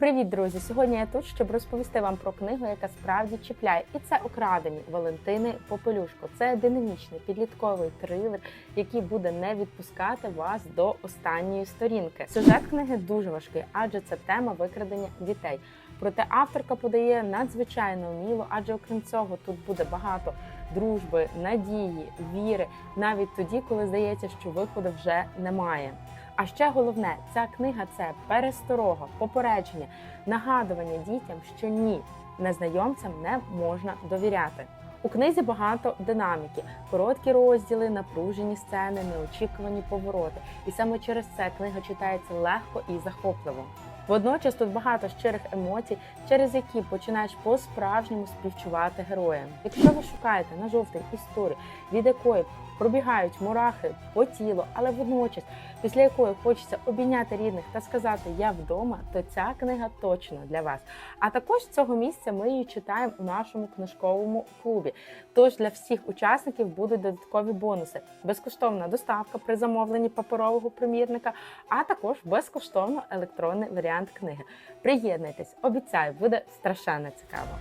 Привіт, друзі! Сьогодні я тут, щоб розповісти вам про книгу, яка справді чіпляє. І це окрадені Валентини Попелюшко. Це динамічний підлітковий трилер, який буде не відпускати вас до останньої сторінки. Сюжет книги дуже важкий, адже це тема викрадення дітей. Проте авторка подає надзвичайно вміло, адже окрім цього тут буде багато дружби, надії, віри, навіть тоді, коли здається, що виходу вже немає. А ще головне, ця книга це пересторога, попередження, нагадування дітям, що ні, незнайомцям не можна довіряти. У книзі багато динаміки, короткі розділи, напружені сцени, неочікувані повороти. І саме через це книга читається легко і захопливо. Водночас тут багато щирих емоцій, через які починаєш по-справжньому співчувати героям. Якщо ви шукаєте на жовтий історію, від якої пробігають мурахи по тілу, але водночас, після якої хочеться обійняти рідних та сказати Я вдома, то ця книга точно для вас. А також цього місця ми її читаємо у нашому книжковому клубі. Тож для всіх учасників будуть додаткові бонуси: безкоштовна доставка при замовленні паперового примірника, а також безкоштовно електронний варіант книги. Приєднуйтесь, обіцяю, буде страшенно цікаво.